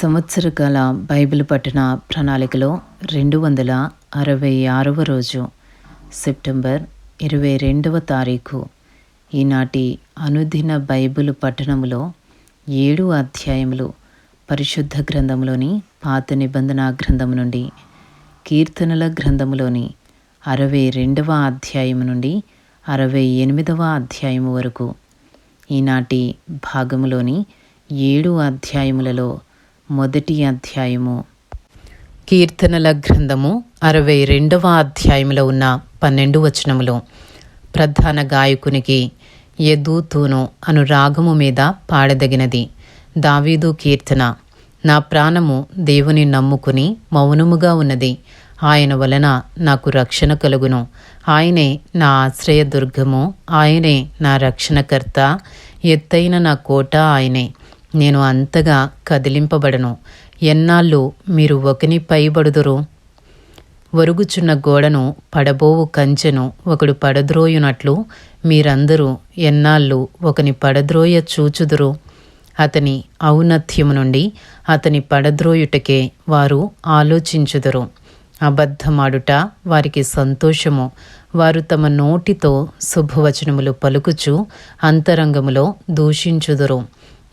సంవత్సర కాల బైబిల్ పఠన ప్రణాళికలో రెండు వందల అరవై ఆరవ రోజు సెప్టెంబర్ ఇరవై రెండవ తారీఖు ఈనాటి అనుదిన బైబిల్ పట్టణములో ఏడు అధ్యాయములు పరిశుద్ధ గ్రంథంలోని పాత నిబంధన గ్రంథము నుండి కీర్తనల గ్రంథములోని అరవై రెండవ అధ్యాయము నుండి అరవై ఎనిమిదవ అధ్యాయము వరకు ఈనాటి భాగములోని ఏడు అధ్యాయములలో మొదటి అధ్యాయము. కీర్తనల గ్రంథము అరవై రెండవ అధ్యాయములో ఉన్న పన్నెండు వచనములు. ప్రధాన గాయకునికి ఎదూతూను అను రాగము మీద పాడదగినది. దావీదు కీర్తన నా ప్రాణము దేవుని నమ్ముకుని మౌనముగా ఉన్నది. ఆయన వలన నాకు రక్షణ కలుగును. ఆయనే నా ఆశ్రయ దుర్గము ఆయనే నా రక్షణకర్త. ఎత్తైన నా కోట ఆయనే. నేను అంతగా కదిలింపబడను. ఎన్నాళ్ళు మీరు ఒకని పైబడుదురు? ఒరుగుచున్న గోడను పడబోవు కంచెను ఒకడు పడద్రోయునట్లు మీరందరూ ఎన్నాళ్ళు ఒకని పడద్రోయ చూచుదురు? అతని ఔన్నత్యము నుండి అతని పడద్రోయుటకే వారు ఆలోచించుదురు. అబద్ధమాడుట వారికి సంతోషము. వారు తమ నోటితో శుభవచనములు పలుకుచు అంతరంగములో దూషించుదురు.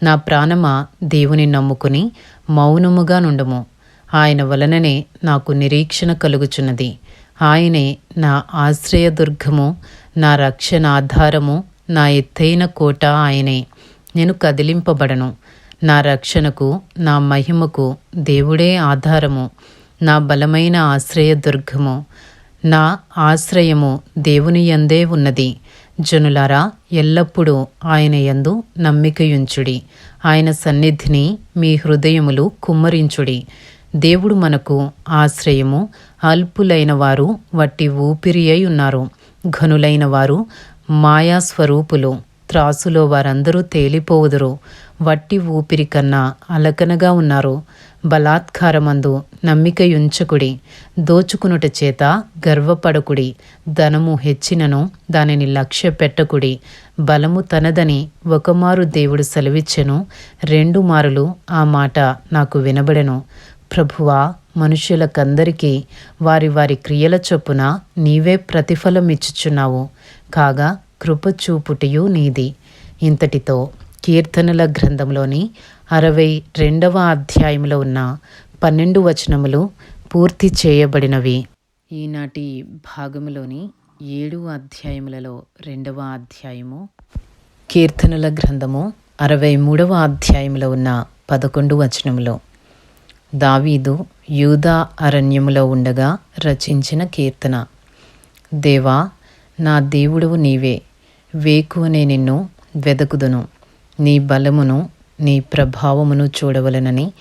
నా ప్రాణమా దేవుని నమ్ముకుని మౌనముగా నుండము. ఆయన వలననే నాకు నిరీక్షణ కలుగుచున్నది. ఆయనే నా ఆశ్రయదుర్గము నా రక్షణ ఆధారము నా ఎత్తైన కోట ఆయనే. నేను కదిలింపబడను. నా రక్షణకు నా మహిమకు దేవుడే ఆధారము. నా బలమైన ఆశ్రయదుర్గము నా ఆశ్రయము దేవుని యందే ఉన్నది. జనులారా ఎల్లప్పుడూ ఆయన యందు నమ్మికయుంచుడి. ఆయన సన్నిధిని మీ హృదయములు కుమ్మరించుడి. దేవుడు మనకు ఆశ్రయము అల్పులైన వారు వట్టి ఊపిరి అయి ఉన్నారు. ఘనులైన వారు మాయాస్వరూపులు. త్రాసులో వారందరూ తేలిపోవుదురు. వట్టి ఊపిరి కన్నా అలకనగా ఉన్నారు. బలాత్కారమందు నమ్మికయుంచకుడి. దోచుకునుట చేత గర్వపడకుడి. ధనము హెచ్చినను దానిని లక్ష్య పెట్టకుడి బలము తనదని ఒకమారు దేవుడు సెలవిచ్చెను. రెండు మారులు ఆ మాట నాకు వినబడెను. ప్రభువా మనుషులకందరికీ వారి వారి క్రియల చొప్పున నీవే ప్రతిఫలం ఇచ్చుచున్నావు కాగా కృపచూపుటియు నీది. ఇంతటితో కీర్తనల గ్రంథంలోని అరవై రెండవ అధ్యాయంలో ఉన్న పన్నెండు వచనములు పూర్తి చేయబడినవి. ఈనాటి భాగములోని ఏడు అధ్యాయములలో రెండవ అధ్యాయము కీర్తనల గ్రంథము అరవై మూడవ అధ్యాయంలో ఉన్న పదకొండు వచనములు. దావీదు యూదా అరణ్యములో ఉండగా రచించిన కీర్తన. దేవా నా దేవుడవు నీవే. వేకువనే నిన్ను వెదకుదును. నీ బలమును నీ ప్రభావమును చూడవలనని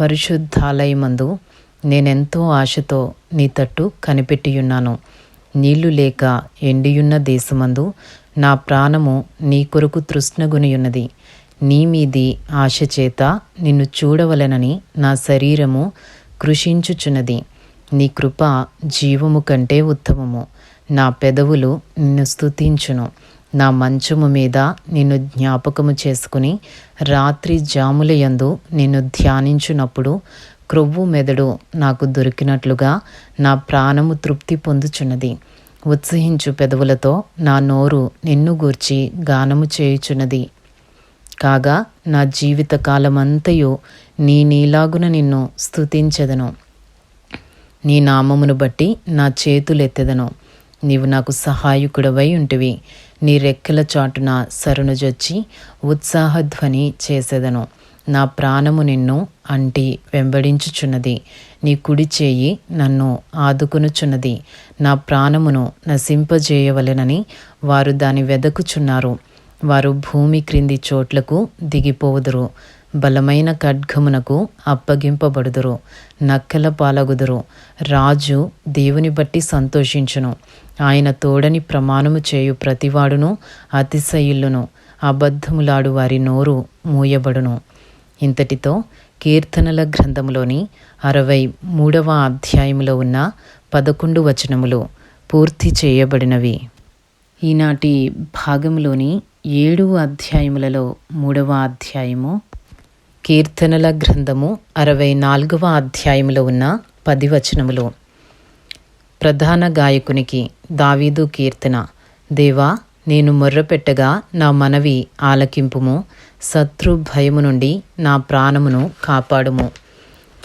పరిశుద్ధాలయమందు నేనెంతో ఆశతో నీ తట్టు కనిపెట్టియున్నాను. నీళ్ళు లేక ఎండియున్న దేశమందు నా ప్రాణము నీ కొరకు తృష్ణగునియున్నది. నీ మీది ఆశ చేత నిన్ను చూడవలనని నా శరీరము కృషించుచున్నది. నీ కృప జీవము కంటే ఉత్తమము. నా పెదవులు నిన్ను స్తుతించును. నా మంచము మీద నిన్ను జ్ఞాపకము చేసుకుని రాత్రి జాములయందు నిన్ను ధ్యానించునప్పుడు క్రొవ్వు మెదడు నాకు దొరికినట్లుగా నా ప్రాణము తృప్తి పొందుచున్నది. ఉత్సహించు పెదవులతో నా నోరు నిన్ను గూర్చి గానము చేయుచున్నది. కాగా నా జీవిత కాలమంతయు నీ నీలాగున నిన్ను స్థుతించెదను నీ నామమును బట్టి నా చేతులెత్తెదను. నీవు నాకు సహాయకుడవై ఉంటివి. నీ రెక్కల చాటున సరునుజొచ్చి ఉత్సాహధ్వని చేసేదను. నా ప్రాణము నిన్ను అంటి వెంబడించుచున్నది. నీ కుడి చేయి నన్ను ఆదుకునుచున్నది. నా ప్రాణమును నశింపజేయవలెనని వారు దాని వెదకుచున్నారు. వారు భూమి క్రింది చోట్లకు దిగిపోదురు. బలమైన ఖడ్గమునకు అప్పగింపబడుదురు నక్కల పాలగుదురు. రాజు దేవుని బట్టి సంతోషించును. ఆయన తోడని ప్రమాణము చేయు ప్రతివాడును అతిశయిల్లును. అబద్ధములాడు వారి నోరు మూయబడును. ఇంతటితో కీర్తనల గ్రంథములోని అరవై మూడవ అధ్యాయములో ఉన్న పదకొండు వచనములు పూర్తి చేయబడినవి. ఈనాటి భాగంలోని ఏడు అధ్యాయములలో మూడవ అధ్యాయము కీర్తనల గ్రంథము అరవై నాలుగవ అధ్యాయములో ఉన్న పది వచనములు ప్రధాన గాయకునికి దావీదు కీర్తన దేవా నేను మొర్రపెట్టగా నా మనవి ఆలకింపుము శత్రు భయము నుండి నా ప్రాణమును కాపాడుము.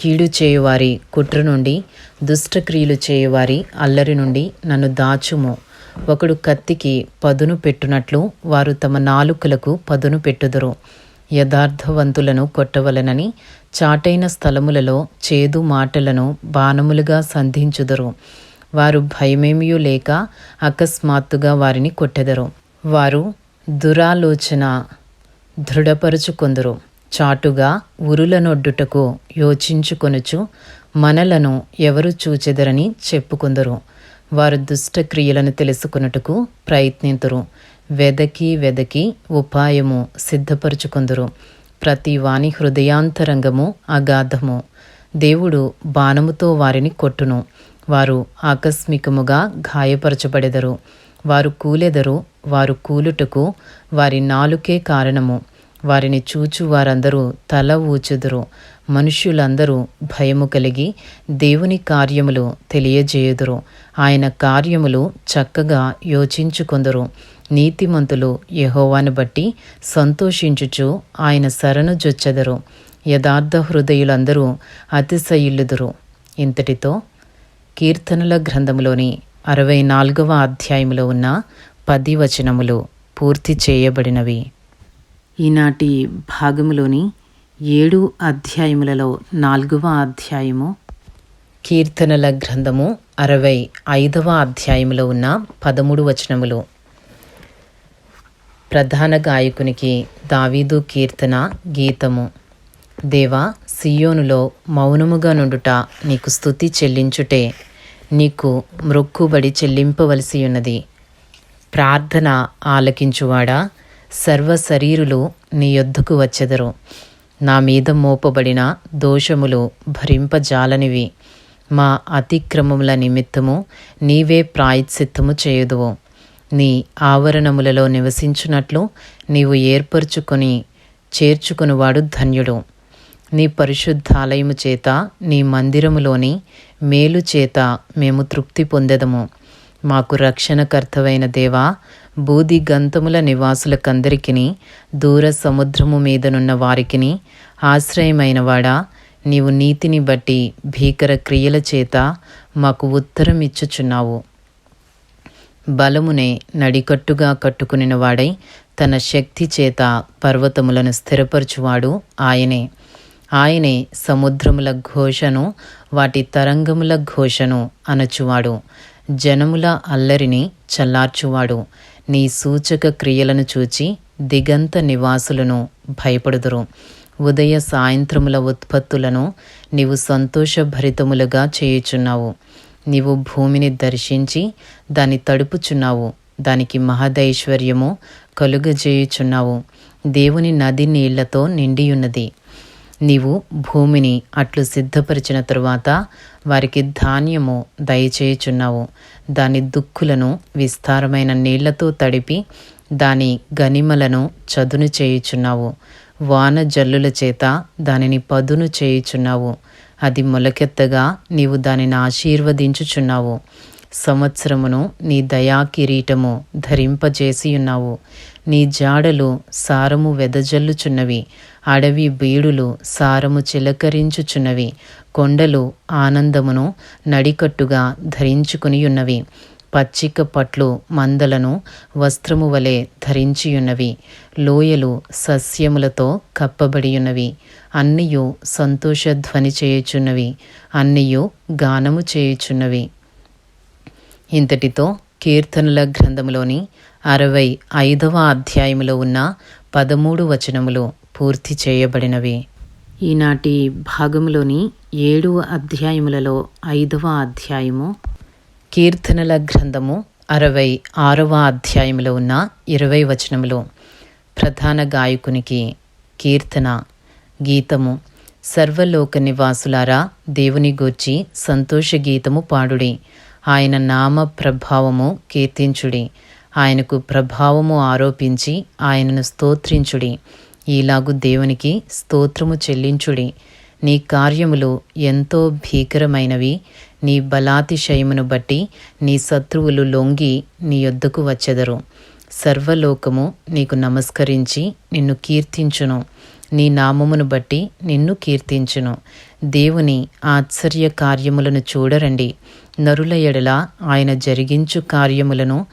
కీడు చేయువారి కుట్ర నుండి దుష్టక్రియలు చేయువారి అల్లరి నుండి నన్ను దాచుము. ఒకడు కత్తికి పదును పెట్టునట్లు వారు తమ నాలుకలకు పదును పెట్టుదురు. యథార్థవంతులను కొట్టవలనని చాటైన స్థలములలో చేదు మాటలను బాణములుగా సంధించుదరు. వారు భయమేమియూ లేక అకస్మాత్తుగా వారిని కొట్టెదరు. వారు దురాలోచన దృఢపరుచుకొందరు. చాటుగా ఉరులనొడ్డుటకు యోచించుకొనుచు మనలను ఎవరు చూచెదరని చెప్పుకొందరు. వారు దుష్టక్రియలను తెలుసుకొనుటకు ప్రయత్నింతురు. వెదకి వెదకి ఉపాయము సిద్ధపరుచుకుందురు. ప్రతి వాని హృదయాంతరంగము అగాధము. దేవుడు బాణముతో వారిని కొట్టును. వారు ఆకస్మికముగా గాయపరచబడెదరు. వారు కూలెదరు వారు కూలుటకు వారి నాలుకే కారణము. వారిని చూచు వారందరూ తల ఊచుదురు. మనుష్యులందరూ భయము కలిగి దేవుని కార్యములు తెలియజేయుదురు. ఆయన కార్యములు చక్కగా యోచించుకొందరు. నీతిమంతులు యహోవాను బట్టి సంతోషించుచు ఆయన శరణు జొచ్చెదరు. యథార్థ హృదయులందరూ అతిశయిల్లుదురు ఇంతటితో కీర్తనల గ్రంథములోని అరవై నాలుగవ అధ్యాయములో ఉన్న పది వచనములు పూర్తి చేయబడినవి. ఈనాటి భాగములోని ఏడు అధ్యాయములలో నాలుగవ అధ్యాయము కీర్తనల గ్రంథము అరవై ఐదవ అధ్యాయములో ఉన్న పదమూడు వచనములు. ప్రధాన గాయకునికి దావీదు కీర్తన గీతము. దేవా సియోనులో మౌనముగా నుండుట నీకు స్థుతి చెల్లించుటే నీకు మ్రొక్కుబడి చెల్లింపవలసి ఉన్నది. ప్రార్థన ఆలకించువాడా? సర్వ శరీరులు నీ యొద్దకు వచ్చెదరు. నా మీద మోపబడిన దోషములు భరింపజాలనివి. మా అతిక్రమముల నిమిత్తము నీవే ప్రాయశ్చిత్తము చేయుదువు. నీ ఆవరణములలో నివసించున్నట్లు నీవు ఏర్పరుచుకొని చేర్చుకునివాడు ధన్యుడు. నీ పరిశుద్ధాలయము చేత నీ మందిరములోని మేలు చేత మేము తృప్తి పొందెదము. మాకు రక్షణకర్తవైన దేవా బూది గంతముల నివాసులకందరికిని దూర సముద్రము మీదనున్న వారికిని ఆశ్రయమైనవాడా నీవు నీతిని బట్టి భీకర క్రియల చేత మాకు ఉత్తరం ఇచ్చుచున్నావు బలమునే నడికట్టుగా కట్టుకునిన వాడై తన శక్తి చేత పర్వతములను స్థిరపరచువాడు ఆయనే. ఆయనే సముద్రముల ఘోషను వాటి తరంగముల ఘోషను అనచువాడు. జనముల అల్లరిని చల్లార్చువాడు. నీ సూచక క్రియలను చూచి దిగంత నివాసులను భయపడుదురు. ఉదయ సాయంత్రముల ఉత్పత్తులను నీవు సంతోషభరితములుగా చేయుచున్నావు. నీవు భూమిని దర్శించి దాన్ని తడుపుచున్నావు. దానికి మహదైశ్వర్యము కలుగజేయుచున్నావు. దేవుని నది నీళ్ళతో నిండియున్నది. నీవు భూమిని అట్లు సిద్ధపరిచిన తరువాత వారికి ధాన్యము దయచేయుచున్నావు. దాని దుక్కులను విస్తారమైన నీళ్ళతో తడిపి దాని గనిమలను చదును చేయుచున్నావు. వాన జల్లుల చేత దానిని పదును చేయుచున్నావు. అది మొలకెత్తగా నీవు దానిని ఆశీర్వదించుచున్నావు. సంవత్సరమును నీ దయా కిరీటము ధరింపజేసియున్నావు. నీ జాడలు సారము వెదజల్లుచున్నవి అడవి బీడులు సారము చిలకరించుచున్నవి కొండలు ఆనందమును నడికట్టుగా ధరించుకుని ఉన్నవి పచ్చిక పట్లు మందలను వస్త్రము వలె ధరించియున్నవి. లోయలు సస్యములతో కప్పబడి ఉన్నవి అన్నియు సంతోషధ్వని చేయుచున్నవి. అన్నియు గానము చేయుచున్నవి. ఇంతటితో కీర్తనల గ్రంథములోని అరవై ఐదవ అధ్యాయములో ఉన్న పదమూడు వచనములు పూర్తి చేయబడినవి. ఈనాటి భాగములోని ఏడు అధ్యాయములలో ఐదవ అధ్యాయము కీర్తనల గ్రంథము అరవై ఆరవ అధ్యాయములో ఉన్న ఇరవై వచనములు ప్రధాన గాయకునికి కీర్తన గీతము. సర్వలోక నివాసులారా దేవుని గూర్చి సంతోష గీతము పాడుడి. ఆయన నామ ప్రభావము కీర్తించుడి. ఆయనకు ప్రభావము ఆరోపించి ఆయనను స్తోత్రించుడి. ఈలాగు దేవునికి స్తోత్రము చెల్లించుడి. నీ కార్యములు ఎంతో భీకరమైనవి. నీ బలాతిశయమును బట్టి నీ శత్రువులు లొంగి నీ యొద్దకు వచ్చెదరు. సర్వలోకము నీకు నమస్కరించి నిన్ను కీర్తించును. నీ నామమును బట్టి నిన్ను కీర్తించును. దేవుని ఆశ్చర్య కార్యములను చూడరండి. నరుల ఎడల ఆయన జరిగించు కార్యములను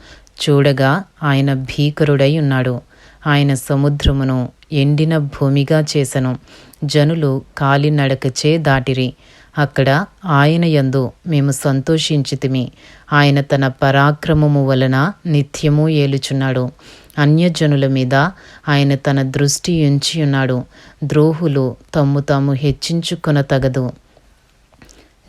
చూడగా ఆయన భీకరుడై ఉన్నాడు. ఆయన సముద్రమును ఎండిన భూమిగా చేసెను. జనులు కాలినడకచే దాటిరి. అక్కడ ఆయన యందు మేము సంతోషించితిమి. ఆయన తన పరాక్రమము వలన నిత్యము ఏలుచున్నాడు. అన్యజనుల మీద ఆయన తన దృష్టి ఉంచి ఉన్నాడు ద్రోహులు తమ్ము తాము హెచ్చించుకొన తగదు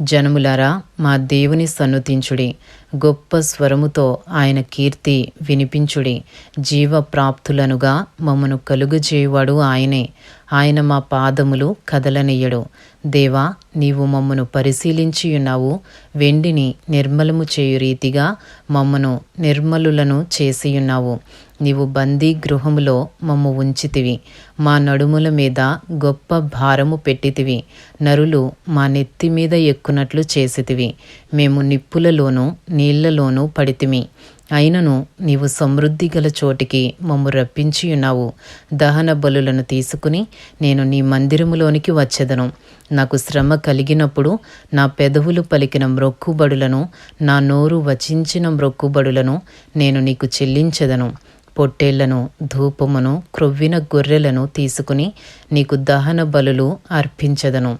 జనములారా మా దేవుని సన్నుతించుడి. గొప్ప స్వరముతో ఆయన కీర్తి వినిపించుడి. జీవ ప్రాప్తులనుగా మమ్మను కలుగుజేయువాడు ఆయనే. ఆయన మా పాదములు కదలనీయడు. దేవా నీవు మమ్మను పరిశీలించియున్నావు. వెండిని నిర్మలము చేయు రీతిగా మమ్మను నిర్మలులను చేసియున్నావు. నీవు బందీ గృహములో మమ్ము ఉంచితివి. మా నడుముల మీద గొప్ప భారము పెట్టితివి. నరులు మా నెత్తి మీద ఎక్కునట్లు చేసితివి. మేము నిప్పులలోనూ నీళ్ళలోనూ పడితిమి. అయినను నీవు సమృద్ధి గల చోటికి మమ్ము రప్పించియున్నావు. దహన బలులను తీసుకుని నేను నీ మందిరములోనికి వచ్చెదను. నాకు శ్రమ కలిగినప్పుడు నా పెదవులు పలికిన మ్రొక్కుబడులను నా నోరు వచించిన మ్రొక్కుబడులను నేను నీకు చెల్లించెదను. పొట్టేళ్ళను ధూపమును క్రొవ్విన గొర్రెలను తీసుకుని నీకు దహన బలులు అర్పించదను.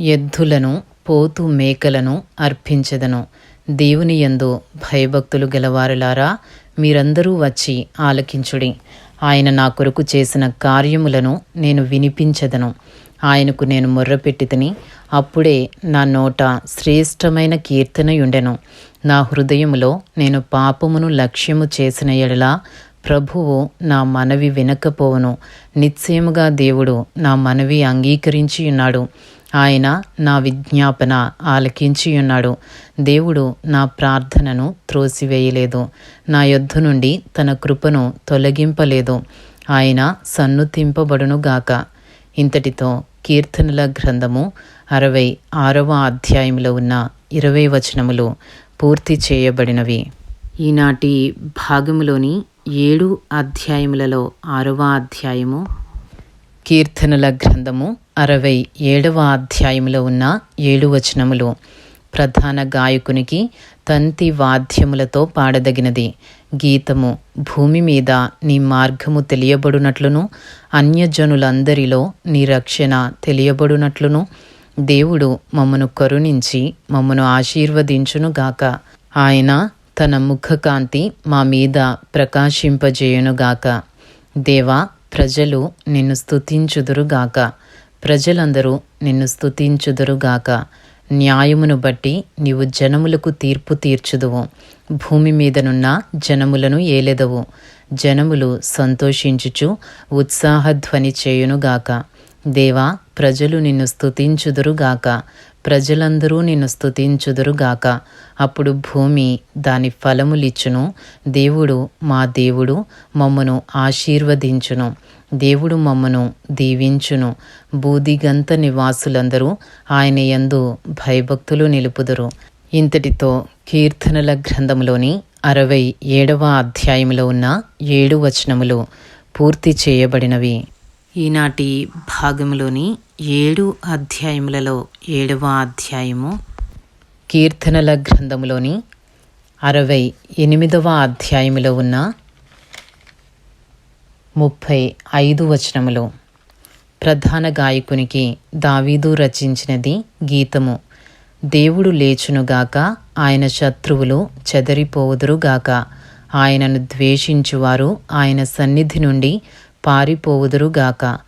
ఎద్దులను పోతు మేకలను అర్పించదను. దేవుని యందు భయభక్తులు గలవారులారా మీరందరూ వచ్చి ఆలకించుడి. ఆయన నా కొరకు చేసిన కార్యములను నేను వినిపించదను. ఆయనకు నేను మొర్రపెట్టితని అప్పుడే నా నోట శ్రేష్టమైన కీర్తనయుండెను. నా హృదయములో నేను పాపమును లక్ష్యము చేసిన ఎడల ప్రభువు నా మనవి వినకపోవను. నిశ్చయముగా దేవుడు నా మనవి అంగీకరించి ఉన్నాడు ఆయన నా విజ్ఞాపన ఆలకించి ఉన్నాడు దేవుడు నా ప్రార్థనను త్రోసివేయలేదు. నా యొద్ధ నుండి తన కృపను తొలగింపలేదు. ఆయన సన్నుతింపబడునుగాక. ఇంతటితో కీర్తనల గ్రంథము అరవై ఆరవ అధ్యాయంలో ఉన్న ఇరవై వచనములు పూర్తి చేయబడినవి. ఈనాటి భాగములోని ఏడు అధ్యాయములలో ఆరవ అధ్యాయము. కీర్తనల గ్రంథము అరవై ఏడవ అధ్యాయములో ఉన్న ఏడు వచనములు. ప్రధాన గాయకునికి తంతి వాద్యములతో పాడదగినది. గీతము భూమి మీద నీ మార్గము తెలియబడునట్లును అన్యజనులందరిలో నీ రక్షణ తెలియబడునట్లును దేవుడు మమ్మను కరుణించి మమ్మను ఆశీర్వదించునుగాక. ఆయన తన ముఖకాంతి మా మీద ప్రకాశింపజేయునుగాక. దేవా ప్రజలు నిన్ను స్తుతించుదురుగాక. ప్రజలందరూ నిన్ను స్తుతించుదురుగాక. న్యాయమును బట్టి నీవు జనములకు తీర్పు తీర్చుదువు. భూమి మీదనున్న జనములను ఏలెదవు. జనములు సంతోషించుచు ఉత్సాహధ్వని చేయునుగాక. దేవా ప్రజలు నిన్ను స్థుతించుదురుగాక ప్రజలందరూ నిన్ను స్థుతించుదురుగాక అప్పుడు భూమి దాని ఫలములిచ్చును. దేవుడు మా దేవుడు మమ్మను ఆశీర్వదించును. దేవుడు మమ్మను దీవించును. బూదిగంత నివాసులందరూ ఆయన యందు భయభక్తులు నిలుపుదురు. ఇంతటితో కీర్తనల గ్రంథంలోని అరవై ఏడవ అధ్యాయంలో ఉన్న ఏడు వచనములు పూర్తి చేయబడినవి. ఈనాటి భాగంలోని ఏడు అధ్యాయములలో ఏడవ అధ్యాయము కీర్తనల గ్రంథములోని అరవై ఎనిమిదవ అధ్యాయములో ఉన్న ముప్పై ఐదు వచనములు. ప్రధాన గాయకునికి దావీదు రచించినది గీతము. దేవుడు లేచునుగాక ఆయన శత్రువులు చెదరిపోవుదురుగాక ఆయనను ద్వేషించువారు ఆయన సన్నిధి నుండి పారిపోవుదురుగాక.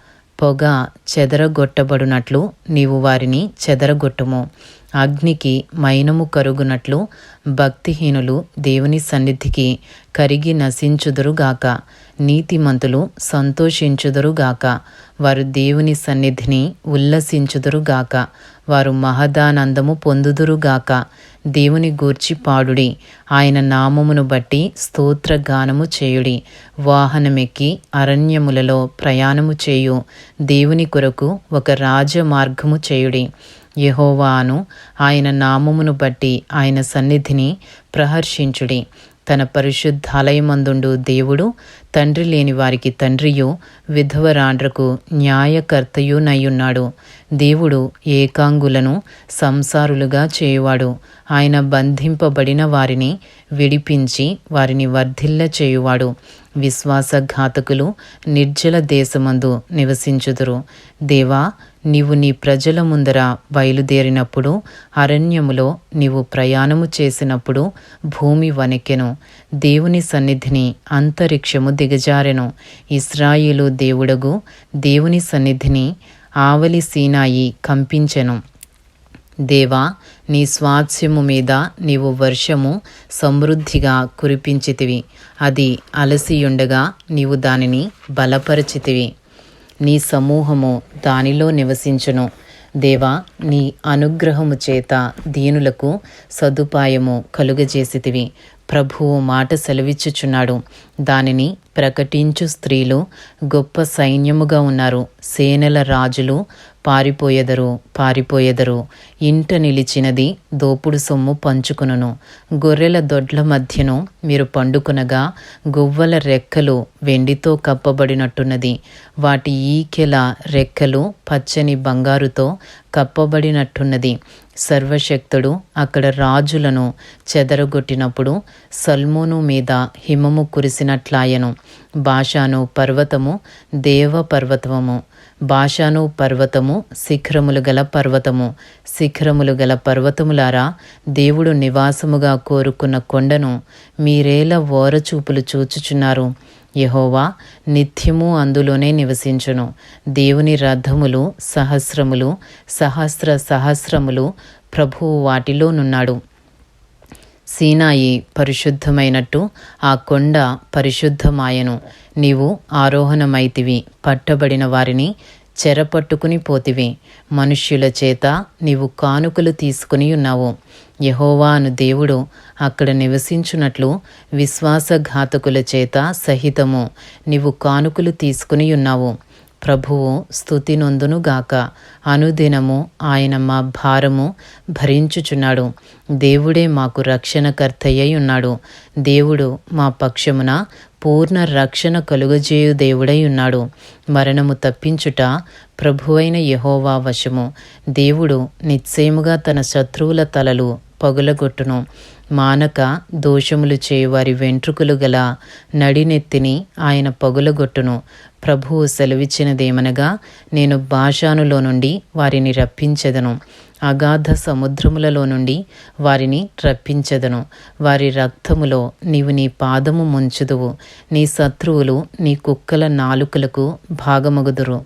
పొగ చెదరగొట్టబడునట్లు నీవు వారిని చెదరగొట్టుము. అగ్నికి మైనము కరుగునట్లు భక్తిహీనులు దేవుని సన్నిధికి కరిగి నశించుదురుగాక. నీతిమంతులు సంతోషించుదురుగాక. వారు దేవుని సన్నిధిని ఉల్లసించుదురుగాక. వారు మహదానందము పొందుదురుగాక. దేవుని గూర్చి పాడుడి. ఆయన నామమును బట్టి స్తోత్రగానము చేయుడి. వాహనమెక్కి అరణ్యములలో ప్రయాణము చేయు. దేవుని కొరకు ఒక రాజమార్గము చేయుడి. యహోవాను ఆయన నామమును బట్టి ఆయన సన్నిధిని ప్రహర్షించుడి. తన పరిశుద్ధాలయమందుండు దేవుడు తండ్రి లేని వారికి తండ్రియు విధవరాండ్రకు న్యాయకర్తయునయ్యున్నాడు. దేవుడు ఏకాంగులను సంసారులుగా చేయువాడు. ఆయన బంధింపబడిన వారిని విడిపించి వారిని వర్ధిల్ల చేయువాడు విశ్వాసఘాతకులు నిర్జల దేశమందు నివసించుదురు. దేవా నీవు నీ ప్రజల ముందర బయలుదేరినప్పుడు అరణ్యములో నీవు ప్రయాణము చేసినప్పుడు భూమి వణికెను. దేవుని సన్నిధిని అంతరిక్షము దిగజారెను. ఇస్రాయిలు దేవుడగు దేవుని సన్నిధిని ఆవలి సీనాయి కంపించెను. దేవా నీ స్వాస్యము మీద నీవు వర్షము సమృద్ధిగా కురిపించితివి. అది అలసియుండగా నీవు దానిని బలపరచితివి. నీ సమూహము దానిలో నివసించును. దేవా నీ అనుగ్రహము చేత దీనులకు సదుపాయము కలుగజేసితివి. ప్రభువు మాట సెలవిచ్చుచున్నాడు. దానిని ప్రకటించు స్త్రీలు గొప్ప సైన్యముగా ఉన్నారు. సేనల రాజులు పారిపోయెదరు పారిపోయెదరు. ఇంట నిలిచినది దోపుడు సొమ్ము పంచుకును గొర్రెల దొడ్ల మధ్యను మీరు పండుకునగా గువ్వల రెక్కలు వెండితో కప్పబడినట్టున్నది. వాటి ఈకెల రెక్కలు పచ్చని బంగారుతో కప్పబడినట్టున్నది. సర్వశక్తుడు అక్కడ రాజులను చెదరగొట్టినప్పుడు సల్మోను మీద హిమము కురిసినట్లాయను. భాషాను పర్వతము దేవ పర్వతము భాషాను పర్వతము శిఖరములు గల పర్వతము. శిఖరములు గల పర్వతములారా దేవుడు నివాసముగా కోరుకున్న కొండను మీరేల ఓరచూపులు చూచుచున్నారు. యహోవా నిత్యము అందులోనే నివసించును. దేవుని రథములు సహస్రములు సహస్ర సహస్రములు ప్రభువు వాటిలోనున్నాడు సీనాయి పరిశుద్ధమైనట్టు ఆ కొండ పరిశుద్ధమాయను. నీవు ఆరోహణమైతివి పట్టబడిన వారిని చెరపట్టుకుని పోతివి. మనుష్యుల చేత నీవు కానుకలు తీసుకుని ఉన్నావు. యహోవా అను దేవుడు అక్కడ నివసించున్నట్లు విశ్వాసఘాతకుల చేత సహితము నీవు కానుకలు తీసుకుని ఉన్నావు. ప్రభువు స్థుతి నొందునుగాక అనుదినము ఆయన మా భారము భరించుచున్నాడు. దేవుడే మాకు రక్షణకర్తయ్యై ఉన్నాడు దేవుడు మా పక్షమున పూర్ణ రక్షణ కలుగజేయు దేవుడై ఉన్నాడు మరణము తప్పించుట ప్రభువైన యహోవా వశము. దేవుడు నిశ్చయముగా తన శత్రువుల తలలు పగులగొట్టును. మానక దోషములు చేయువారి వెంట్రుకలు గల నడినెత్తిని ఆయన పగులగొట్టును. ప్రభువు సెలవిచ్చినదేమనగా నేను భాషానులో నుండి వారిని రప్పించెదను. అగాధ సముద్రములలో నుండి వారిని రప్పించెదను. వారి రక్తములో నీవు నీ పాదము ముంచుదువు. నీ శత్రువులు నీ కుక్కల నాలుకలకు భాగమగుదురు.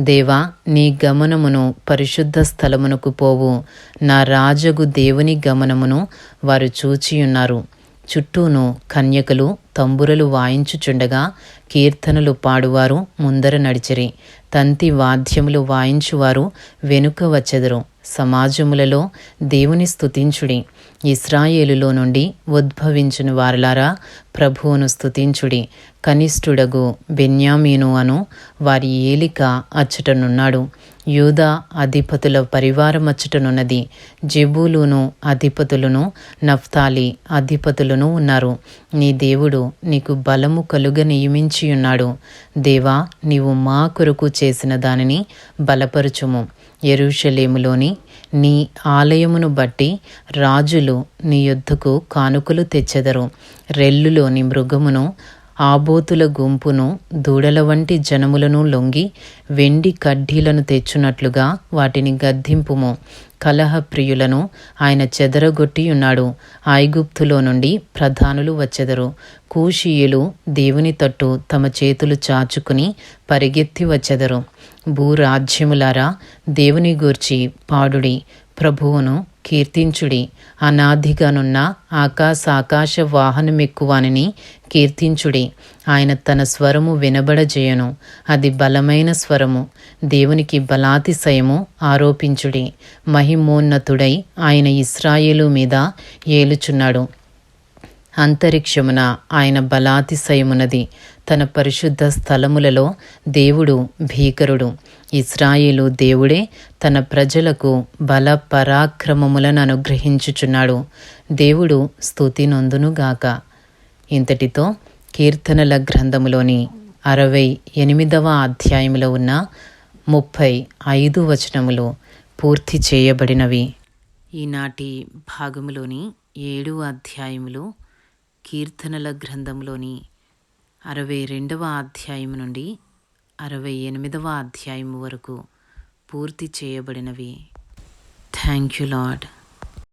దేవా నీ గమనమును పరిశుద్ధ స్థలమునకు పోవు. నా రాజగు దేవుని గమనమును వారు చూచియున్నారు. చుట్టూను కన్యకలు తంబురలు వాయించుచుండగా కీర్తనలు పాడువారు ముందర నడిచిరి. తంతి వాద్యములు వాయించువారు వెనుక వచ్చెదరు. సమాజములలో దేవుని స్తుతించుడి. ఇస్రాయేలులో నుండి ఉద్భవించిన వారలారా ప్రభువును స్తుతించుడి. కనిష్ఠుడగు బెన్యామీను అను వారి ఏలిక అచ్చటనున్నాడు. యూదా అధిపతుల పరివారం అచ్చటనున్నది. జెబూలును అధిపతులను నఫ్తాలి అధిపతులను ఉన్నారు. నీ దేవుడు నీకు బలము కలుగ నియమించి ఉన్నాడు దేవా నీవు మా కొరకు చేసిన దానిని బలపరుచుము. ఎరుషలేములోని నీ ఆలయమును బట్టి రాజులు నీ యొద్దకు కానుకలు తెచ్చెదరు. రెల్లులోని మృగమును ఆబోతుల గుంపును దూడల వంటి జనములను లొంగి వెండి కడ్డీలను తెచ్చునట్లుగా వాటిని గద్దింపుము. కలహప్రియులను ఆయన చెదరగొట్టి ఉన్నాడు. ఐగుప్తులో నుండి ప్రధానులు వచ్చెదరు. కూషీయులు దేవుని తట్టు తమ చేతులు చాచుకుని పరిగెత్తి వచ్చెదరు. భూరాజ్యములారా దేవుని గూర్చి పాడుడి ప్రభువును కీర్తించుడి. అనాదిగానున్న ఆకాశాకాశ వాహనమెక్కువానిని కీర్తించుడి. ఆయన తన స్వరము వినబడజేయను. అది బలమైన స్వరము. దేవునికి బలాతిశయము ఆరోపించుడి. మహిమోన్నతుడై ఆయన ఇస్రాయేలు మీద ఏలుచున్నాడు. అంతరిక్షమున ఆయన బలాతిశయమునది. తన పరిశుద్ధ స్థలములలో దేవుడు భీకరుడు. ఇస్రాయేలు దేవుడే తన ప్రజలకు బల పరాక్రమములను అనుగ్రహించుచున్నాడు. దేవుడు స్థుతి నొందునుగాక. ఇంతటితో కీర్తనల గ్రంథములోని అరవై ఎనిమిదవ అధ్యాయములో ఉన్న ముప్పై ఐదు వచనములు పూర్తి చేయబడినవి. ఈనాటి భాగములోని ఏడు అధ్యాయములు కీర్తనల గ్రంథంలోని అరవై రెండవ అధ్యాయం నుండి అరవై ఎనిమిదవ అధ్యాయం వరకు పూర్తి చేయబడినవి. Thank you lord